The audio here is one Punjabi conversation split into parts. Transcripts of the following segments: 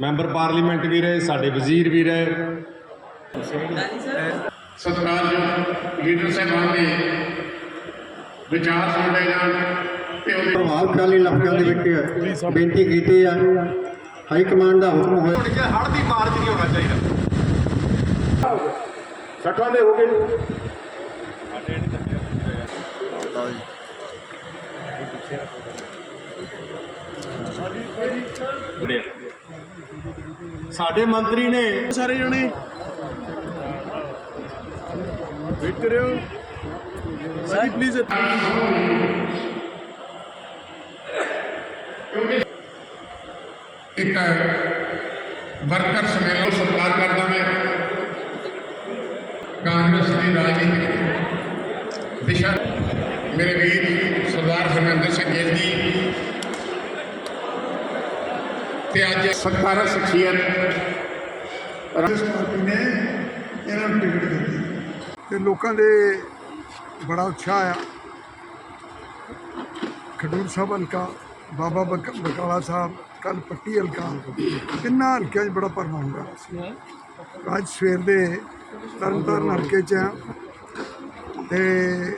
ਮੈਂਬਰ ਪਾਰਲੀਮੈਂਟ ਵੀ ਰਹੇ ਸਾਡੇ ਵਜ਼ੀਰ ਵੀ ਰਹੇ। ਸਤਿਕਾਰਯੋਗ ਲੀਡਰ ਸਾਹਿਬਾਨ ਦੇ ਵਿਚਾਰ ਸੁਣਦੇ ਜਾਣ ਤੇ ਉਹਦੇ ਪ੍ਰਭਾਵਸ਼ਾਲੀ ਲਫ਼ਜ਼ਾਂ ਦੇ ਵਿੱਚ ਬੇਨਤੀ ਕੀਤੀ ਆ। ਹਾਈ ਕਮਾਂਡ ਦਾ ਹੁਕਮ ਹੋਇਆ। ਹੜ ਦੀ ਮਾਰ ਨਹੀਂ ਹੋਣਾ ਚਾਹੀਦਾ। ਸੱਠਾਂ ਦੇ ਹੋ ਗਏ। ਸਾਡੇ ਮੰਤਰੀ ਨੇ ਸਾਰੇ ਜਣੇ। ਵੇਟ ਕਰਿਓ। ਸਾਈ ਪਲੀਜ਼ ਇੱਕ ਵਰਕਰ ਸਮੇਲਨ ਸਤਿਕਾਰ ਕਰਦਾ ਮੈਂ ਕਾਂਗਰਸ ਦੀ ਰਾਜਨੀਤਿਕ ਦਿਸ਼ਾ ਮੇਰੇ ਵੀਰ ਸਰਦਾਰ ਹਰਮਿੰਦਰ ਸਿੰਘ ਗਿੱਲ ਜੀ ਤੇ ਅੱਜ ਸਤਿਕਾਰਤ ਸ਼ਖਸੀਅਤ ਕਾਂਗਰਸ ਪਾਰਟੀ ਨੇ ਇਹਨਾਂ ਨੂੰ ਟਿਕਟ ਦਿੱਤੀ। ਤੇ ਲੋਕਾਂ ਦੇ ਬੜਾ ਉਤਸ਼ਾਹ ਆ। ਖਡੂਰ ਸਾਹਿਬ ਹਲਕਾ, ਬਾਬਾ ਬਕਾਲਾ ਸਾਹਿਬ ਕੱਲ ਪੱਟੀ ਹਲਕਾ। ਤਿੰਨਾਂ ਹਲਕਿਆਂ 'ਚ ਬੜਾ ਭਰਵਾਂ ਹੁੰਦਾ। ਸੀ ਅੱਜ ਸਵੇਰ ਦੇ ਤਰਨ ਤਾਰਨ ਹਲਕੇ 'ਚ ਆ। ਤੇ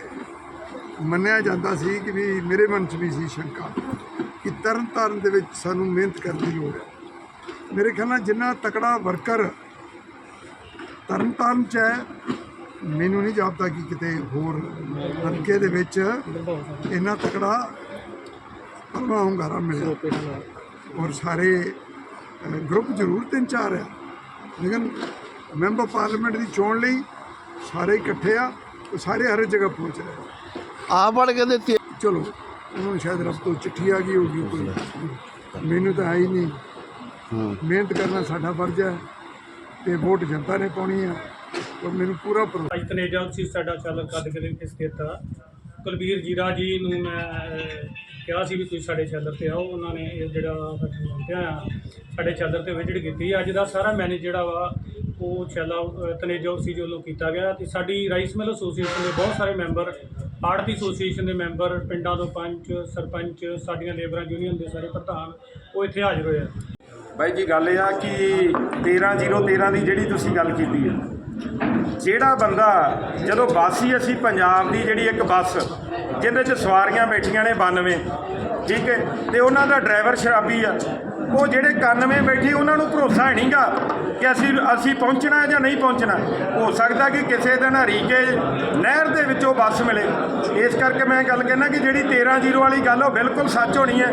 ਮੰਨਿਆ ਜਾਂਦਾ ਸੀ ਕਿ ਵੀ ਮੇਰੇ ਮਨ 'ਚ ਵੀ ਸੀ ਸ਼ੰਕਾ। ਕਿ ਤਰਨ ਤਾਰਨ ਦੇ ਵਿੱਚ ਸਾਨੂੰ ਮਿਹਨਤ ਕਰਨ ਦੀ ਲੋੜ ਹੈ। ਮੇਰੇ ਖਿਆਲ ਨਾਲ ਜਿੰਨਾ ਤਕੜਾ ਵਰਕਰ ਤਰਨ ਤਾਰਨ ਚ ਹੈ ਮੈਨੂੰ ਨਹੀਂ ਜਾਪਦਾ ਕਿ ਕਿਤੇ ਹੋਰ ਹਲਕੇ ਦੇ ਵਿੱਚ ਇੰਨਾ ਤਕੜਾ ਪਰਮਾ ਹੁੰਗਾਰਾ ਮਿਲਿਆ। ਔਰ ਸਾਰੇ ਗਰੁੱਪ ਜ਼ਰੂਰ ਤਿੰਨ ਚਾਰ ਆ ਲੇਕਿਨ ਮੈਂਬਰ ਪਾਰਲੀਮੈਂਟ ਦੀ ਚੋਣ ਲਈ ਸਾਰੇ ਇਕੱਠੇ ਆ ਉਹ ਸਾਰੇ ਹਰ ਜਗ੍ਹਾ ਪਹੁੰਚ ਰਹੇ ਆ। ਆਪ ਵੜ ਕੇ ਚਲੋ। ਉਹਨਾਂ ਨੂੰ ਸ਼ਾਇਦ ਰੱਬ ਤੋਂ ਚਿੱਠੀ ਆ ਗਈ ਹੋਗੀ ਕੋਈ। ਮੈਨੂੰ ਤਾਂ ਆਈ ਨਹੀਂ। ਮਿਹਨਤ ਕਰਨਾ ਸਾਡਾ ਫਰਜ਼ ਹੈ ਤੇ ਵੋਟ ਜਨਤਾ ਨੇ ਪਾਉਣੀ ਆ ਔਰ ਮੈਨੂੰ ਪੂਰਾ ਅੱਜ ਤਨੇਜਾ ਸੀ ਸਾਡਾ ਚੱਲ ਕੱਦ ਕੇ ਕੇ ਸਥਿਤ ਆ? ਕੁਲਬੀਰ ਜੀਰਾ ਜੀ ਨੂੰ ਮੈਂ ਕਿਹਾ ਸੀ ਵੀ ਤੁਸੀਂ ਸਾਡੇ ਚਾਦਰ ਤੇ ਆਓ, ਉਹਨਾਂ ਨੇ ਇਹ ਜਿਹੜਾ ਪਹੁੰਚਿਆ ਆ, ਸਾਡੇ ਚਾਦਰ ਤੇ ਵਿਜ਼ਿਟ ਕੀਤੀ ਅੱਜ ਦਾ ਸਾਰਾ ਮੈਨੇਜ ਜਿਹੜਾ ਵਾ, ਉਹ ਚੈਲਾ ਤਨੇਜਾ ਸੀ ਜੋ ਲੋ ਕੀਤਾ ਗਿਆ। ਤੇ ਸਾਡੀ ਰਾਈਸ ਮਿਲ ਐਸੋਸੀਏਸ਼ਨ ਦੇ ਬਹੁਤ ਸਾਰੇ ਮੈਂਬਰ, ਆੜਤੀ ਐਸੋਸੀਏਸ਼ਨ ਦੇ ਮੈਂਬਰ, ਪਿੰਡਾਂ ਤੋਂ ਪੰਚ, ਸਰਪੰਚ, ਸਾਡੀਆਂ ਲੇਬਰਾਂ ਯੂਨੀਅਨ ਦੇ ਸਾਰੇ ਪ੍ਰਧਾਨ, ਉਹ ਇੱਥੇ ਹਾਜ਼ਰ ਹੋਏ ਆ। ਬਾਈ ਜੀ, ਗੱਲ ਇਹ ਆ ਕਿ 13013 ਦੀ ਜਿਹੜੀ ਤੁਸੀਂ ਗੱਲ ਕੀਤੀ ਹੈ ਜਿਹੜਾ ਬੰਦਾ, ਜਦੋਂ ਬੱਸ ਹੀ ਅਸੀਂ ਪੰਜਾਬ ਦੀ ਜਿਹੜੀ ਇੱਕ ਬੱਸ ਜਿਹਦੇ 'ਚ ਸਵਾਰੀਆਂ ਬੈਠੀਆਂ ਨੇ 92 ਠੀਕ ਹੈ? ਤੇ ਉਹਨਾਂ ਦਾ ਡਰਾਈਵਰ ਸ਼ਰਾਬੀ ਆ। ਉਹ ਜਿਹੜੇ 91 ਬੈਠੇ, ਉਹਨਾਂ ਨੂੰ ਭਰੋਸਾ ਹੈ ਨਹੀਂਗਾ ਕਿ ਅਸੀਂ ਅਸੀਂ ਪਹੁੰਚਣਾ ਹੈ ਜਾਂ ਨਹੀਂ ਪਹੁੰਚਣਾ। ਹੋ ਸਕਦਾ ਕਿ ਕਿਸੇ ਦਿਨ ਹਰੀਕੇ ਨਹਿਰ ਦੇ ਵਿੱਚੋਂ ਬੱਸ ਮਿਲੇ। ਇਸ ਕਰਕੇ ਮੈਂ ਗੱਲ ਕਹਿੰਦਾ ਕਿ ਜਿਹੜੀ 13-0 ਵਾਲੀ ਗੱਲ ਉਹ ਬਿਲਕੁਲ ਸੱਚ ਹੋਣੀ ਹੈ,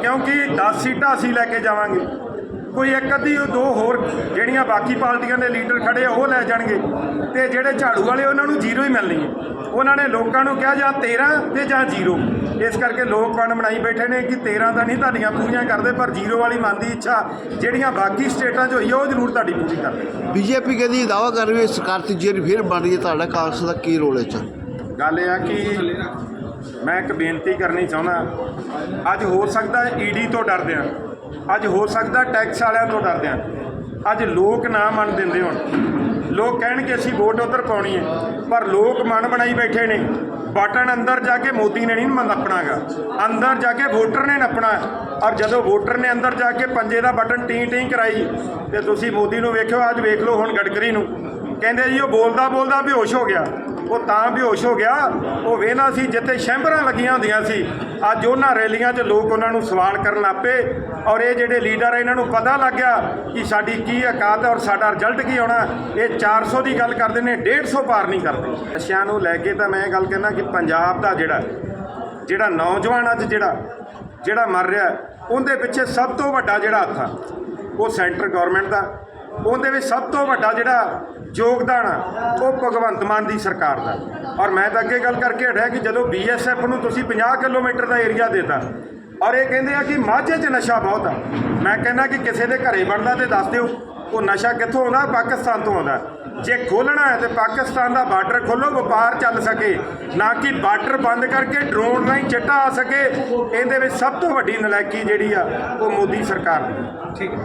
ਕਿਉਂਕਿ 10 ਸੀਟਾਂ ਅਸੀਂ ਲੈ ਕੇ ਜਾਵਾਂਗੇ। ਕੋਈ ਇੱਕ ਅੱਧੀ ਦੋ ਹੋਰ ਜਿਹੜੀਆਂ ਬਾਕੀ ਪਾਰਟੀਆਂ ਦੇ ਲੀਡਰ ਖੜੇ ਆ ਉਹ ਲੈ ਜਾਣਗੇ। ਤੇ ਜਿਹੜੇ ਝਾੜੂ ਵਾਲੇ ਉਹਨਾਂ ਨੂੰ ਜ਼ੀਰੋ ਹੀ ਮਿਲਣੀ ਹੈ। ਉਹਨਾਂ ਨੇ ਲੋਕਾਂ ਨੂੰ ਕਿਹਾ ਜਾਂ 13 ਤੇ ਜਾਂ ਜ਼ੀਰੋ। ਇਸ ਕਰਕੇ ਲੋਕ ਵੰਡ ਬਣਾਈ ਬੈਠੇ ਨੇ ਕਿ 13 ਤਾਂ ਨਹੀਂ ਤੁਹਾਡੀਆਂ ਪੂਰੀਆਂ ਕਰਦੇ ਪਰ ਜ਼ੀਰੋ ਵਾਲੀ ਮਨ ਦੀ ਇੱਛਾ ਜਿਹੜੀਆਂ ਬਾਕੀ ਸਟੇਟਾਂ 'ਚ ਹੋਈ ਉਹ ਜ਼ਰੂਰ ਤੁਹਾਡੀ ਪੂਰੀ ਕਰਦੇ। ਬੀਜੇਪੀ ਕਹਿੰਦੀ ਦਾਵਾ ਕਰ ਰਹੀ ਹੈ ਸਰਕਾਰ ਤੀਜੀ ਫਿਰ ਬਣ ਰਹੀ ਹੈ ਤੁਹਾਡਾ ਕਾਂਗਰਸ ਦਾ ਕੀ ਰੋਲ ਹੈ ਚ ਗੱਲ ਇਹ ਆ ਕਿ ਮੈਂ ਇੱਕ ਬੇਨਤੀ ਕਰਨੀ ਚਾਹੁੰਦਾ ਅੱਜ ਹੋ ਸਕਦਾ ਈਡੀ ਤੋਂ ਡਰਦੇ ਆ। ਅੱਜ ਹੋ ਸਕਦਾ ਟੈਕਸ ਵਾਲਿਆਂ ਤੋਂ ਡਰਦੇ ਆ ਅੱਜ ਲੋਕ ਨਾ ਮੰਨ ਦਿੰਦੇ ਹੁਣ। ਲੋਕ ਕਹਿਣਗੇ ਅਸੀਂ ਵੋਟ ਉਧਰ ਪਾਉਣੀ ਹੈ, ਪਰ ਲੋਕ ਮਨ ਬਣਾਈ ਬੈਠੇ ਨੇ। ਬਟਨ ਅੰਦਰ ਜਾ ਕੇ ਮੋਦੀ ਨੇ ਨਹੀਂ ਨੱਪਣਾਗਾ ਅੰਦਰ ਜਾ ਕੇ ਵੋਟਰ ਨੇ ਨੱਪਣਾ। ਔਰ ਜਦੋਂ ਵੋਟਰ ਨੇ ਅੰਦਰ ਜਾ ਕੇ ਪੰਜੇ ਦਾ ਬਟਨ ਟੀ ਟੀ ਕਰਾਈ, ਤੇ ਤੁਸੀਂ ਮੋਦੀ ਨੂੰ ਵੇਖਿਓ, ਅੱਜ ਵੇਖ ਲਓ ਹੁਣ ਗਡਕਰੀ ਨੂੰ। ਕਹਿੰਦੇ ਜੀ, ਉਹ ਬੋਲਦਾ ਬੋਲਦਾ ਬੇਹੋਸ਼ ਹੋ ਗਿਆ। ਉਹ ਤਾਂ ਬੇਹੋਸ਼ ਹੋ ਗਿਆ। ਉਹ ਵੇਲਾ ਸੀ ਜਿੱਥੇ ਸ਼ੈਂਬਰਾਂ ਲੱਗੀਆਂ ਹੁੰਦੀਆਂ ਸੀ। ਅੱਜ ਉਹਨਾਂ ਰੈਲੀਆਂ 'ਚ ਲੋਕ ਉਹਨਾਂ ਨੂੰ ਸਵਾਲ ਕਰਨ ਲੱਪੇ ਔਰ ਇਹ ਜਿਹੜੇ ਲੀਡਰ ਇਹਨਾਂ ਨੂੰ ਪਤਾ ਲੱਗ ਗਿਆ ਕਿ ਸਾਡੀ ਕੀ ਔਕਾਤ ਹੈ ਔਰ ਸਾਡਾ ਰਿਜ਼ਲਟ ਕੀ ਆਉਣਾ। ਇਹ 400 ਦੀ ਗੱਲ ਕਰਦੇ ਨੇ 150 ਪਾਰ ਨਹੀਂ ਕਰਦੇ। ਨਸ਼ਿਆਂ ਨੂੰ ਲੈ ਕੇ ਤਾਂ ਮੈਂ ਇਹ ਗੱਲ ਕਹਿੰਦਾ ਕਿ ਪੰਜਾਬ ਦਾ ਜਿਹੜਾ ਜਿਹੜਾ ਨੌਜਵਾਨ ਅੱਜ ਜਿਹੜਾ ਜਿਹੜਾ ਮਰ ਰਿਹਾ, ਉਹਦੇ ਪਿੱਛੇ ਸਭ ਤੋਂ ਵੱਡਾ ਜਿਹੜਾ ਹੱਥ ਆ, ਉਹ ਸੈਂਟਰ ਗਵਰਨਮੈਂਟ ਦਾ। ਉਹਦੇ ਵਿੱਚ ਸਭ ਤੋਂ ਵੱਡਾ ਜਿਹੜਾ ਯੋਗਦਾਨ ਆ ਉਹ ਭਗਵੰਤ ਮਾਨ ਦੀ ਸਰਕਾਰ ਦਾ। ਔਰ ਮੈਂ ਤਾਂ ਅੱਗੇ ਗੱਲ ਕਰਕੇ ਹਟਿਆ ਕਿ ਜਦੋਂ ਬੀਐਸਐਫ ਨੂੰ ਤੁਸੀਂ 50 ਕਿਲੋਮੀਟਰ ਦਾ ਏਰੀਆ ਦੇਤਾ, ਔਰ ਇਹ ਕਹਿੰਦੇ ਆ ਕਿ ਮਾਝੇ 'ਚ ਨਸ਼ਾ ਬਹੁਤ ਆ। ਮੈਂ ਕਹਿੰਦਾ ਕਿ ਕਿਸੇ ਦੇ ਘਰੇ ਬਣਦਾ ਤੇ ਦੱਸ ਦਿਓ, ਉਹ ਨਸ਼ਾ ਕਿੱਥੋਂ ਆਉਂਦਾ? ਪਾਕਿਸਤਾਨ ਤੋਂ ਆਉਂਦਾ। ਜੇ ਖੋਲਣਾ ਹੈ ਤੇ ਪਾਕਿਸਤਾਨ ਦਾ ਬਾਰਡਰ ਖੋਲੋ ਵਪਾਰ ਚੱਲ ਸਕੇ। ਨਾ ਕਿ ਬਾਰਡਰ ਬੰਦ ਕਰਕੇ ਡਰੋਨ ਰਾਹੀਂ ਚਿੱਟਾ ਆ ਸਕੇ। ਇਹਦੇ ਵਿੱਚ ਸਭ ਤੋਂ ਵੱਡੀ ਨਲਾਇਕੀ ਜਿਹੜੀ ਆ, ਉਹ ਮੋਦੀ ਸਰਕਾਰ ਦੀ। ਠੀਕ।